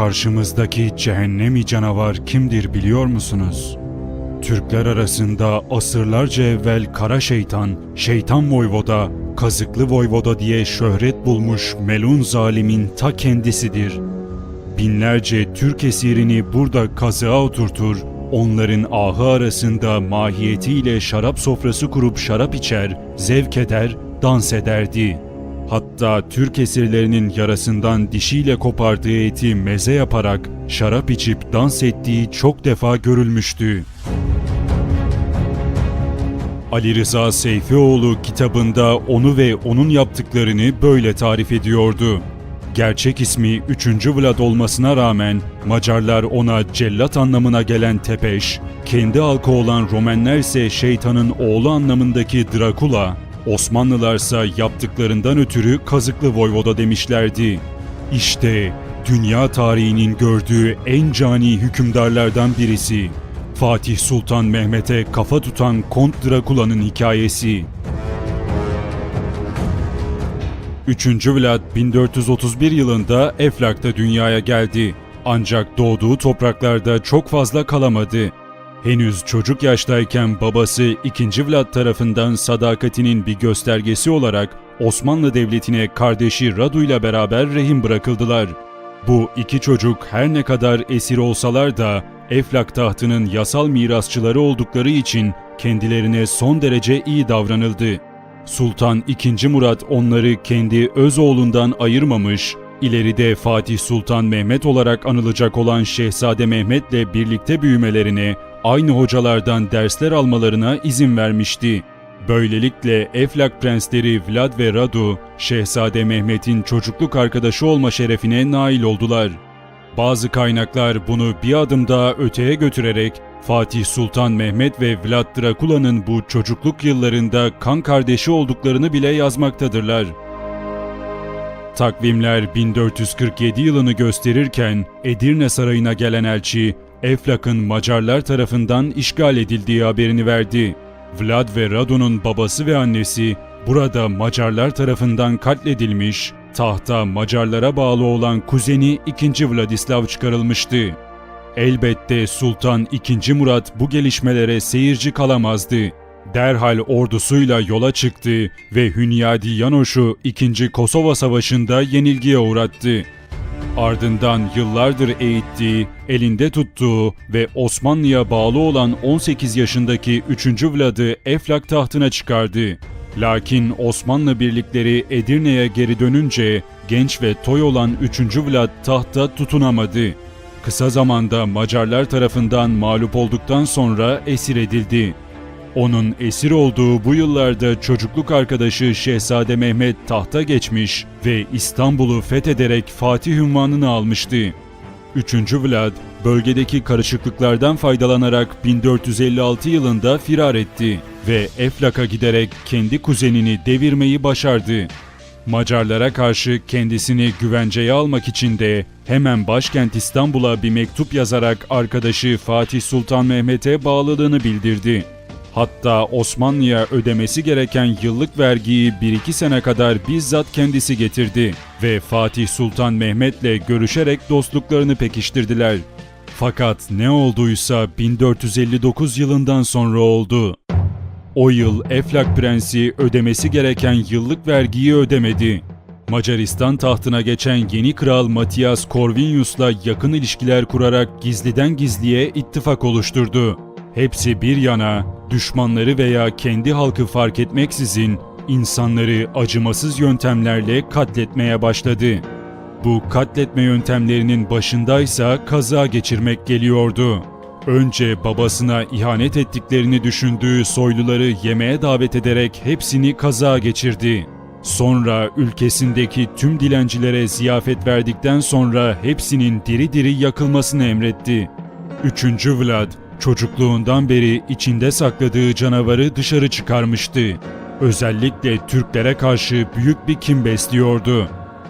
Karşımızdaki cehennemi canavar kimdir biliyor musunuz? Türkler arasında asırlarca evvel kara şeytan, şeytan voyvoda, kazıklı voyvoda diye şöhret bulmuş melun zalimin ta kendisidir. Binlerce Türk esirini burada kazığa oturtur, onların ahı arasında mahiyetiyle şarap sofrası kurup şarap içer, zevk eder, dans ederdi. Hatta Türk esirlerinin yarasından dişiyle kopardığı eti meze yaparak şarap içip dans ettiği çok defa görülmüştü. Ali Rıza Seyfioğlu kitabında onu ve onun yaptıklarını böyle tarif ediyordu. Gerçek ismi 3. Vlad olmasına rağmen Macarlar ona cellat anlamına gelen Tepeş, kendi halkı olan Romenler ise şeytanın oğlu anlamındaki Drakula, Osmanlılarsa yaptıklarından ötürü kazıklı voyvoda demişlerdi. İşte dünya tarihinin gördüğü en cani hükümdarlardan birisi. Fatih Sultan Mehmet'e kafa tutan Kont Drakula'nın hikayesi. 3. Vlad 1431 yılında Eflak'ta dünyaya geldi. Ancak doğduğu topraklarda çok fazla kalamadı. Henüz çocuk yaştayken babası 2. Vlad tarafından sadakatinin bir göstergesi olarak Osmanlı Devleti'ne kardeşi Radu ile beraber rehin bırakıldılar. Bu iki çocuk her ne kadar esir olsalar da Eflak tahtının yasal mirasçıları oldukları için kendilerine son derece iyi davranıldı. Sultan II. Murat onları kendi öz oğlundan ayırmamış, ileride Fatih Sultan Mehmet olarak anılacak olan Şehzade Mehmet'le birlikte büyümelerine, aynı hocalardan dersler almalarına izin vermişti. Böylelikle Eflak prensleri Vlad ve Radu, Şehzade Mehmet'in çocukluk arkadaşı olma şerefine nail oldular. Bazı kaynaklar bunu bir adım daha öteye götürerek Fatih Sultan Mehmet ve Vlad Drakula'nın bu çocukluk yıllarında kan kardeşi olduklarını bile yazmaktadırlar. Takvimler 1447 yılını gösterirken Edirne Sarayı'na gelen elçi Eflak'ın Macarlar tarafından işgal edildiği haberini verdi. Vlad ve Radu'nun babası ve annesi burada Macarlar tarafından katledilmiş, tahta Macarlara bağlı olan kuzeni 2. Vladislav çıkarılmıştı. Elbette Sultan II. Murat bu gelişmelere seyirci kalamazdı. Derhal ordusuyla yola çıktı ve Hünyadi Yanoş'u 2. Kosova Savaşı'nda yenilgiye uğrattı. Ardından yıllardır eğittiği, elinde tuttuğu ve Osmanlı'ya bağlı olan 18 yaşındaki 3. Vlad'ı Eflak tahtına çıkardı. Lakin Osmanlı birlikleri Edirne'ye geri dönünce genç ve toy olan 3. Vlad tahta tutunamadı. Kısa zamanda Macarlar tarafından mağlup olduktan sonra esir edildi. Onun esir olduğu bu yıllarda çocukluk arkadaşı Şehzade Mehmet tahta geçmiş ve İstanbul'u fethederek Fatih ünvanını almıştı. 3. Vlad, bölgedeki karışıklıklardan faydalanarak 1456 yılında firar etti ve Eflak'a giderek kendi kuzenini devirmeyi başardı. Macarlara karşı kendisini güvenceye almak için de hemen başkent İstanbul'a bir mektup yazarak arkadaşı Fatih Sultan Mehmet'e bağlılığını bildirdi. Hatta Osmanlı'ya ödemesi gereken yıllık vergiyi 1-2 sene kadar bizzat kendisi getirdi ve Fatih Sultan Mehmet'le görüşerek dostluklarını pekiştirdiler. Fakat ne olduysa 1459 yılından sonra oldu. O yıl Eflak Prensi ödemesi gereken yıllık vergiyi ödemedi. Macaristan tahtına geçen yeni kral Matias Corvinus'la yakın ilişkiler kurarak gizliden gizliye ittifak oluşturdu. Hepsi bir yana, düşmanları veya kendi halkı fark etmeksizin insanları acımasız yöntemlerle katletmeye başladı. Bu katletme yöntemlerinin başındaysa kaza geçirmek geliyordu. Önce babasına ihanet ettiklerini düşündüğü soyluları yemeğe davet ederek hepsini kaza geçirdi. Sonra ülkesindeki tüm dilencilere ziyafet verdikten sonra hepsinin diri diri yakılmasını emretti. 3. Vlad çocukluğundan beri içinde sakladığı canavarı dışarı çıkarmıştı. Özellikle Türklere karşı büyük bir kin besliyordu.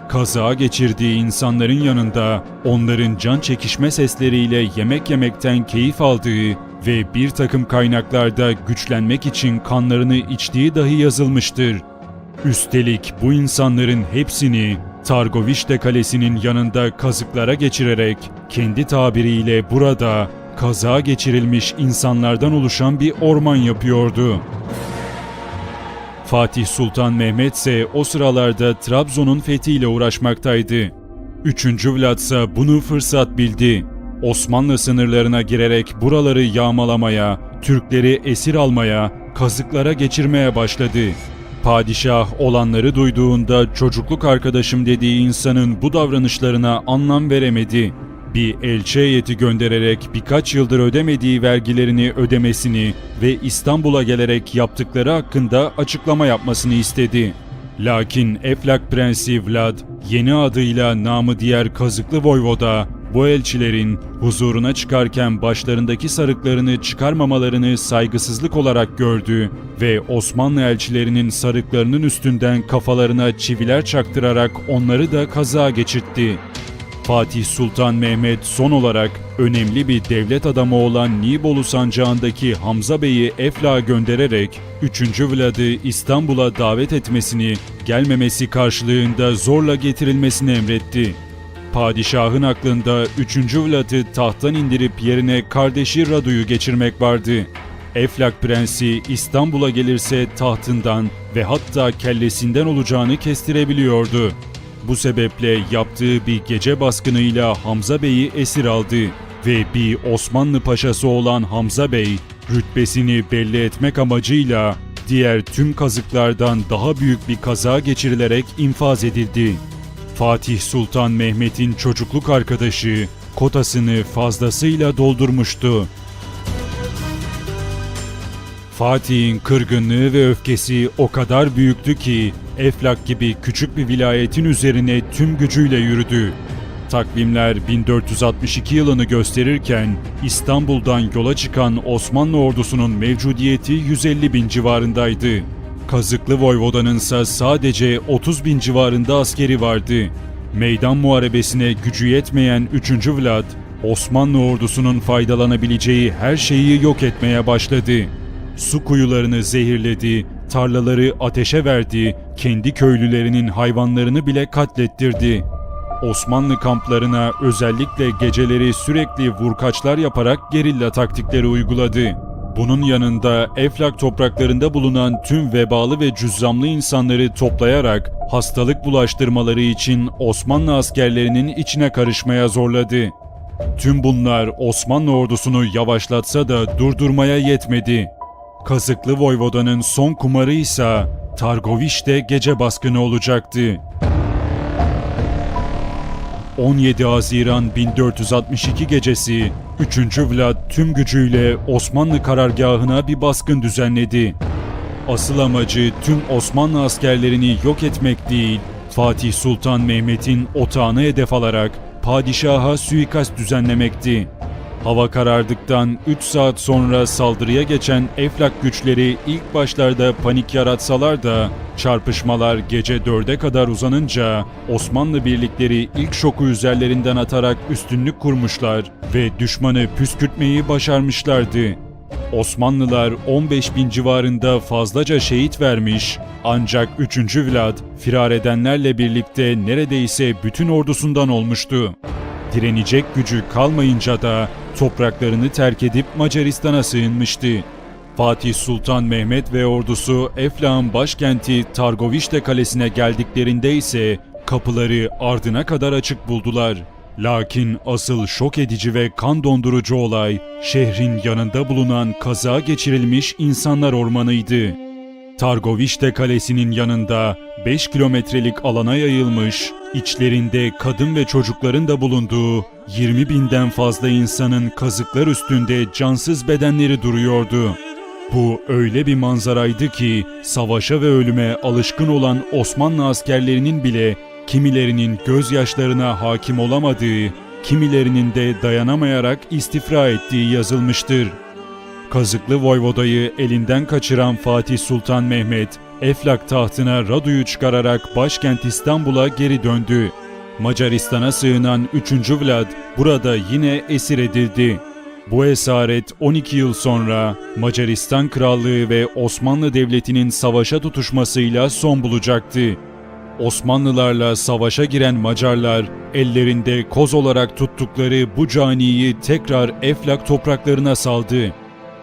Kaza geçirdiği insanların yanında onların can çekişme sesleriyle yemek yemekten keyif aldığı ve bir takım kaynaklarda güçlenmek için kanlarını içtiği dahi yazılmıştır. Üstelik bu insanların hepsini Targovişte Kalesi'nin yanında kazıklara geçirerek kendi tabiriyle burada kaza geçirilmiş insanlardan oluşan bir orman yapıyordu. Fatih Sultan Mehmet ise o sıralarda Trabzon'un fethiyle uğraşmaktaydı. Üçüncü Vlad ise bunu fırsat bildi. Osmanlı sınırlarına girerek buraları yağmalamaya, Türkleri esir almaya, kazıklara geçirmeye başladı. Padişah olanları duyduğunda çocukluk arkadaşım dediği insanın bu davranışlarına anlam veremedi. Bir elçi heyeti göndererek birkaç yıldır ödemediği vergilerini ödemesini ve İstanbul'a gelerek yaptıkları hakkında açıklama yapmasını istedi. Lakin Eflak Prensi Vlad, yeni adıyla namı diğer Kazıklı Voyvoda, bu elçilerin huzuruna çıkarken başlarındaki sarıklarını çıkarmamalarını saygısızlık olarak gördü ve Osmanlı elçilerinin sarıklarının üstünden kafalarına çiviler çaktırarak onları da kaza geçirtti. Fatih Sultan Mehmet son olarak önemli bir devlet adamı olan Nibolu sancağındaki Hamza Bey'i Eflak'a göndererek 3. Vlad'ı İstanbul'a davet etmesini, gelmemesi karşılığında zorla getirilmesini emretti. Padişahın aklında 3. Vlad'ı tahttan indirip yerine kardeşi Radu'yu geçirmek vardı. Eflak Prensi İstanbul'a gelirse tahtından ve hatta kellesinden olacağını kestirebiliyordu. Bu sebeple yaptığı bir gece baskınıyla Hamza Bey'i esir aldı ve bir Osmanlı paşası olan Hamza Bey rütbesini belli etmek amacıyla diğer tüm kazıklardan daha büyük bir kaza geçirilerek infaz edildi. Fatih Sultan Mehmet'in çocukluk arkadaşı kotasını fazlasıyla doldurmuştu. Fatih'in kırgınlığı ve öfkesi o kadar büyüktü ki Eflak gibi küçük bir vilayetin üzerine tüm gücüyle yürüdü. Takvimler 1462 yılını gösterirken İstanbul'dan yola çıkan Osmanlı ordusunun mevcudiyeti 150 bin civarındaydı. Kazıklı Voyvoda'nın ise sadece 30 bin civarında askeri vardı. Meydan muharebesine gücü yetmeyen 3. Vlad, Osmanlı ordusunun faydalanabileceği her şeyi yok etmeye başladı. Su kuyularını zehirledi, tarlaları ateşe verdi, kendi köylülerinin hayvanlarını bile katlettirdi. Osmanlı kamplarına özellikle geceleri sürekli vurkaçlar yaparak gerilla taktikleri uyguladı. Bunun yanında Eflak topraklarında bulunan tüm vebalı ve cüzzamlı insanları toplayarak hastalık bulaştırmaları için Osmanlı askerlerinin içine karışmaya zorladı. Tüm bunlar Osmanlı ordusunu yavaşlatsa da durdurmaya yetmedi. Kazıklı Voyvoda'nın son kumarı ise Targoviş'te gece baskını olacaktı. 17 Haziran 1462 gecesi 3. Vlad tüm gücüyle Osmanlı karargahına bir baskın düzenledi. Asıl amacı tüm Osmanlı askerlerini yok etmek değil, Fatih Sultan Mehmet'in otağını hedef alarak padişaha suikast düzenlemekti. Hava karardıktan 3 saat sonra saldırıya geçen Eflak güçleri ilk başlarda panik yaratsalar da çarpışmalar gece 4'e kadar uzanınca Osmanlı birlikleri ilk şoku üzerlerinden atarak üstünlük kurmuşlar ve düşmanı püskürtmeyi başarmışlardı. Osmanlılar 15 bin civarında fazlaca şehit vermiş ancak 3. Vlad firar edenlerle birlikte neredeyse bütün ordusundan olmuştu. Direnecek gücü kalmayınca da topraklarını terk edip Macaristan'a sığınmıştı. Fatih Sultan Mehmet ve ordusu Eflak'ın başkenti Targovişte kalesine geldiklerinde ise kapıları ardına kadar açık buldular. Lakin asıl şok edici ve kan dondurucu olay şehrin yanında bulunan kaza geçirilmiş insanlar ormanıydı. Targovişte Kalesi'nin yanında 5 kilometrelik alana yayılmış, içlerinde kadın ve çocukların da bulunduğu 20 binden fazla insanın kazıklar üstünde cansız bedenleri duruyordu. Bu öyle bir manzaraydı ki savaşa ve ölüme alışkın olan Osmanlı askerlerinin bile kimilerinin gözyaşlarına hakim olamadığı, kimilerinin de dayanamayarak istifra ettiği yazılmıştır. Kazıklı Voyvoda'yı elinden kaçıran Fatih Sultan Mehmet, Eflak tahtına Radu'yu çıkararak başkent İstanbul'a geri döndü. Macaristan'a sığınan 3. Vlad burada yine esir edildi. Bu esaret 12 yıl sonra Macaristan Krallığı ve Osmanlı Devleti'nin savaşa tutuşmasıyla son bulacaktı. Osmanlılarla savaşa giren Macarlar ellerinde koz olarak tuttukları bu caniyi tekrar Eflak topraklarına saldı.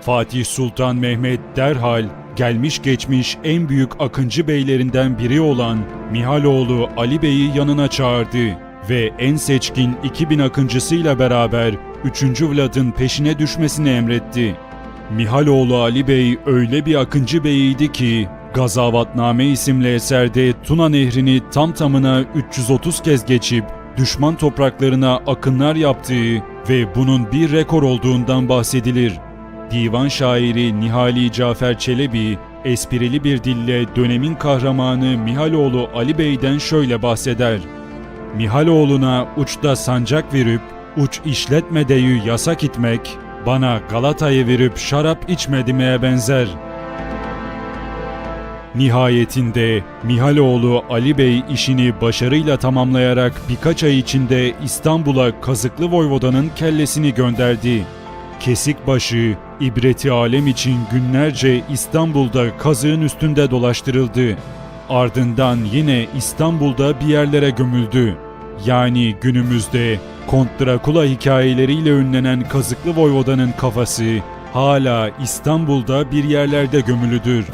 Fatih Sultan Mehmet derhal gelmiş geçmiş en büyük akıncı beylerinden biri olan Mihaloğlu Ali Bey'i yanına çağırdı ve en seçkin 2000 akıncısıyla beraber 3. Vlad'ın peşine düşmesini emretti. Mihaloğlu Ali Bey öyle bir akıncı beyiydi ki Gazavatname isimli eserde Tuna Nehri'ni tam tamına 330 kez geçip düşman topraklarına akınlar yaptığı ve bunun bir rekor olduğundan bahsedilir. Divan şairi Nihali Cafer Çelebi esprili bir dille dönemin kahramanı Mihaloğlu Ali Bey'den şöyle bahseder. Mihaloğlu'na uçta sancak verip uç işletme deyü yasak etmek bana Galata'yı verip şarap içme demeye benzer. Nihayetinde Mihaloğlu Ali Bey işini başarıyla tamamlayarak birkaç ay içinde İstanbul'a Kazıklı Voyvoda'nın kellesini gönderdi. Kesikbaşı, ibreti alem için günlerce İstanbul'da kazığın üstünde dolaştırıldı. Ardından yine İstanbul'da bir yerlere gömüldü. Yani günümüzde Kont Drakula hikayeleriyle ünlenen Kazıklı Voyvoda'nın kafası hala İstanbul'da bir yerlerde gömülüdür.